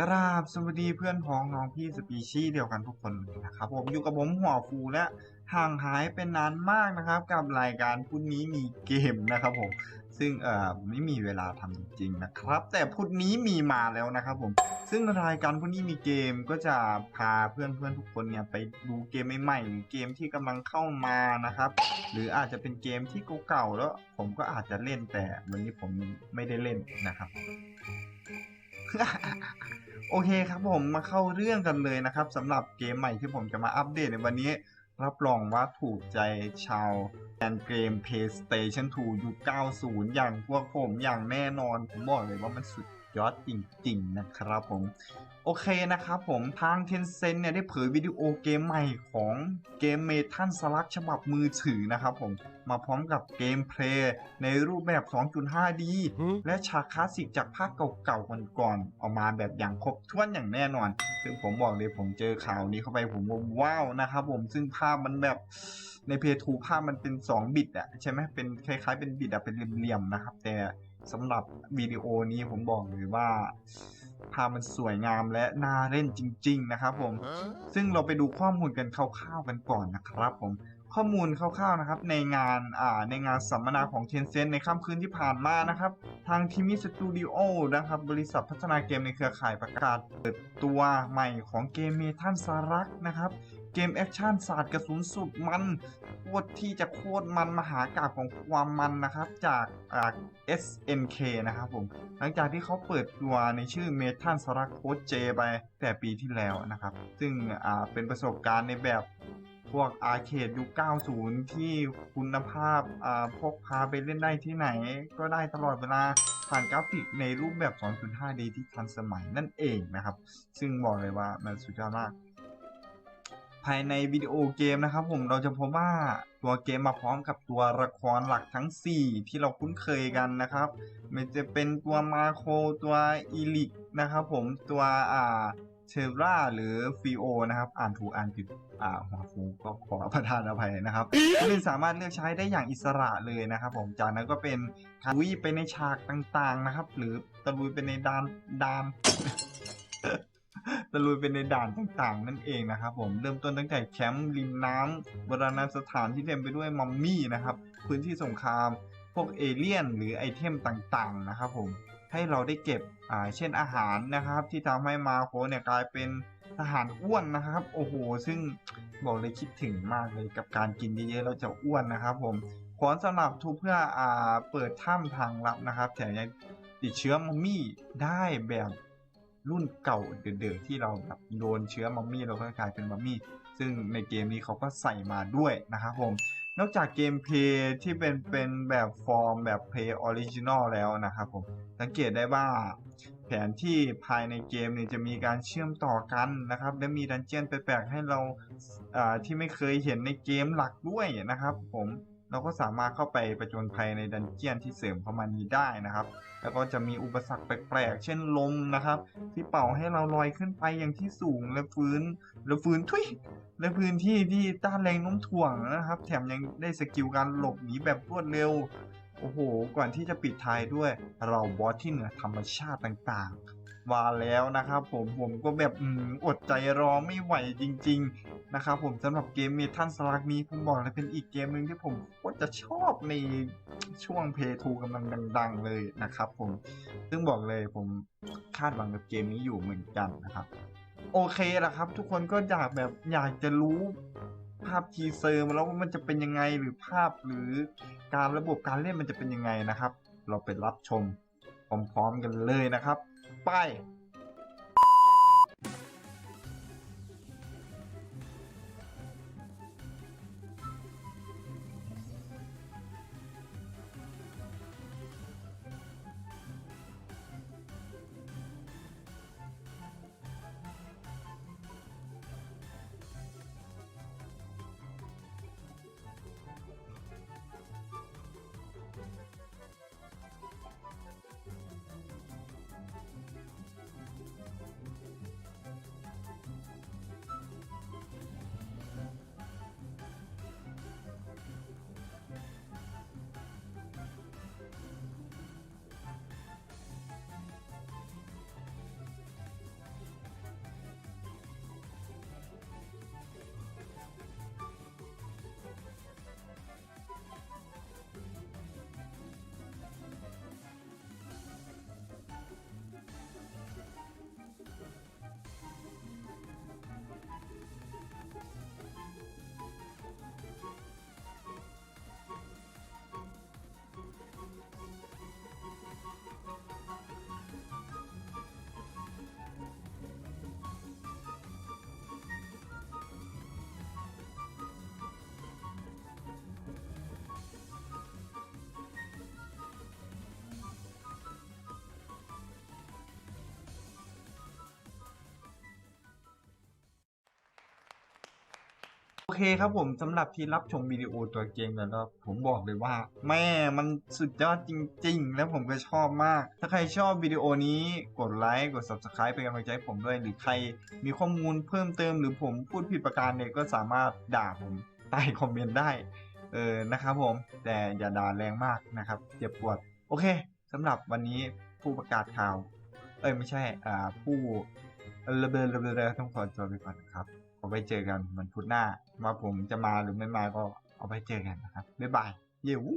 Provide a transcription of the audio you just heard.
กราบสวัสดีเพื่อนพ้องน้องพี่สปีชีส์เดียวกันทุกคนนะครับผมอยู่กับผมหัวฟูและห่างหายเป็นนานมากนะครับกับรายการพุธนี้มีเกมนะครับผมซึ่งเอ่อไม่มีเวลาทำจริงๆนะครับ แต่พุธนี้มีมาแล้วนะครับผมซึ่งรายการพุธนี้มีเกมก็จะพาเพื่อนๆทุกคนเนี่ยไปดูเกมใหม่ๆหรือเกมที่กำลังเข้ามานะครับ หรืออาจจะเป็นเกมที่เก่าๆแล้ว ผมก็อาจจะเล่นแต่วันนี้ผมไม่ได้เล่นนะครับ โอเคครับผมมาเข้าเรื่องกันเลยนะครับสำหรับเกมใหม่ที่ผมจะมาอัปเดตในวันนี้ รับรองว่าถูกใจชาวแฟนเกม PlayStation 2 ยุค 90 อย่างพวกผมอย่างแน่นอน ผมบอกเลยว่ามันสุด ยอดจริงๆนะครับผม โอเคนะครับผมทาง Tencent เนี่ยได้เผยวิดีโอเกมใหม่ของเกมเมทัลสลักฉบับมือถือนะครับผม มาพร้อมกับเกมเพลย์ในรูปแบบ 2.5D และฉากคลาสสิกจากภาคเก่าๆก่อนๆออกมาแบบอย่างครบถ้วนอย่างแน่นอน ซึ่งผมบอกเลยผมเจอข่าวนี้เข้าไปผมว้าวนะครับผมซึ่งภาพมันแบบในเพย์ทูภาพมันเป็น 2 บิตอะใช่ไหมเป็นคล้ายๆเป็นบิตอะเป็นเหลี่ยมๆนะครับแต่ สำหรับวิดีโอนี้ผมบอกเลยว่าภาพมันสวยงามและน่าเล่นจริง ๆ นะครับผม ซึ่งเราไปดูข้อมูลกันคร่าวๆกันก่อนนะครับผม ข้อมูลคร่าวๆนะครับ ในงานอ่าในงานสัมมนาของ Tencent ในค่ำคืนที่ผ่านมานะครับ ทางทีมิสตูดิโอนะครับ บริษัทพัฒนาเกมในเครือข่ายประกาศเปิดตัวใหม่ของเกมเมทัลสารักนะครับเกมแอคชั่นศาสตร์กระสุนสุดมันโคตรที่จะโคตรมันมหากาบของความมันนะครับจากอ่า SNK นะครับผมหลังจากที่เขาเปิดตัวในชื่อเมทัลสรักโคดเจไปแต่ปีที่แล้วนะครับ ซึ่งอ่าเป็นประสบการณ์ในแบบพวกอาร์เคดยุค 90 ที่คุณภาพอ่าพกพาไปเล่นได้ที่ไหน ก็ได้ตลอดเวลาผ่านกราฟิกในรูปแบบ 2.5D ที่ทันสมัยนั่นเองนะครับ ซึ่งบอกเลยว่ามันสุดยอดมาก ภายในวิดีโอเกมนะครับผมเราจะพบว่าตัวเกมมาพร้อมกับตัวละครหลักทั้ง 4 ที่เราคุ้นเคยกันนะครับมันจะเป็นตัวมาโคตัวอีลิกนะครับผมตัวอ่าเทราหรือฟิโอนะครับอ่านถูกอ่านผิดอ่าหัวฟูก็ขอประทานอภัยนะครับซึ่สามารถเลือกใช้ได้อย่างอิสระเลยนะครับ ผมจากนั้นก็เป็นการลุไปในฉากต่างๆนะครับ หรือตะลุยไปในดานดาน ตะลุยเป็นในด่านต่างๆ นั่นเองนะครับผมเริ่มต้นตั้งแต่แคมป์ริมน้ำโบราณสถานที่เต็มไปด้วยมัมมี่นะครับพื้นที่สงคราม พวกเอเลี่ยน หรือไอเทมต่างๆนะครับผมให้เราได้เก็บอ่าเช่นอาหารนะครับ ที่ทำให้มาโคเนี่ยกลายเป็นทหารอ้วนนะครับ โอ้โห ซึ่งบอกเลยคิดถึงมากเลยกับการกินเยอะๆเราจะอ้วนนะครับ ผมขอนสำหรับทุกเพื่ออ่าเปิดถ้ำทางลับนะครับ แถมยังติดเชื้อมัมมี่ได้แบบ รุ่นเก่าเดิมๆที่เราแบบโดนเชื้อมัมมี่เราก็กลายเป็นมัมมี่ ซึ่งในเกมนี้เขาก็ใส่มาด้วยนะครับผม นอกจากเกมเพย์ที่เป็นเป็นแบบฟอร์มแบบเพย์ออริจินอลแล้วนะครับผม สังเกตได้ว่าแผนที่ภายในเกมเนี่ยจะมีการเชื่อมต่อกันนะครับ และมีดันเจียนแปลกๆให้เราที่ไม่เคยเห็นในเกมหลักด้วยนะครับผม เราก็สามารถเข้าไปประจนภัยในดันเจียนที่เสริมเข้ามานี้ได้นะครับ แล้วก็จะมีอุปสรรคแปลกๆ เช่นลมนะครับ ที่เป่าให้เราลอยขึ้นไปอย่างที่สูงและฟื้นและฟื้นทุยและพื้นที่ที่ต้านแรงโน้มถ่วงนะครับ แถมยังได้สกิลการหลบหนีแบบรวดเร็ว โอ้โห ก่อนที่จะปิดท้ายด้วยเราบอสที่เหนือธรรมชาติต่างๆ มาแล้วนะครับผมผมก็แบบอืมอดใจรอไม่ไหวจริง ๆ นะครับผมสำหรับเกมเมทัลสลักนี้ผมบอกเลยเป็นอีกเกมหนึ่งที่ผมโคตรจะชอบในช่วงเพย์ทูกำลังดัง ๆ เลยนะครับผมซึ่งบอกเลยผมคาดหวังกับเกมนี้อยู่เหมือนกันนะครับ โอเคละครับ ทุกคนก็อยากแบบอยากจะรู้ภาพทีเซอร์มาแล้วว่ามันจะเป็นยังไงหรือภาพหรือการระบบการเล่นมันจะเป็นยังไงนะครับ เราไปรับชมพร้อมๆกันเลยนะครับ pai. ไป「เคครับผมสำหรับที่รับชมวิดีโอตัวเกมแล้วผมบอกเลยว่า แม่มันสุดยอดจริง ๆ แล้วผมก็ชอบมาก ถ้าใครชอบวิดีโอนี้กดไลค์กด subscribe เป็นกำลังใจผมด้วย หรือใครมีข้อมูลเพิ่มเติมหรือผมพูดผิดประการเนี่ยก็สามารถด่าผมใต้คอมเมนต์ได้ เออนะครับผมแต่อย่าด่าแรงมากนะครับเจ็บปวด โอเคสำหรับวันนี้ผู้ประกาศข่าว เอ้ยไม่ใช่อ่าผู้ระเบิดระเบิดต้องขอตัวไปก่อนครับ ไว้เจอกันวันพุธหน้า ว่าผมจะมาหรือไม่มาก็เอาไว้เจอกันนะครับ บ๊ายบาย เย้วู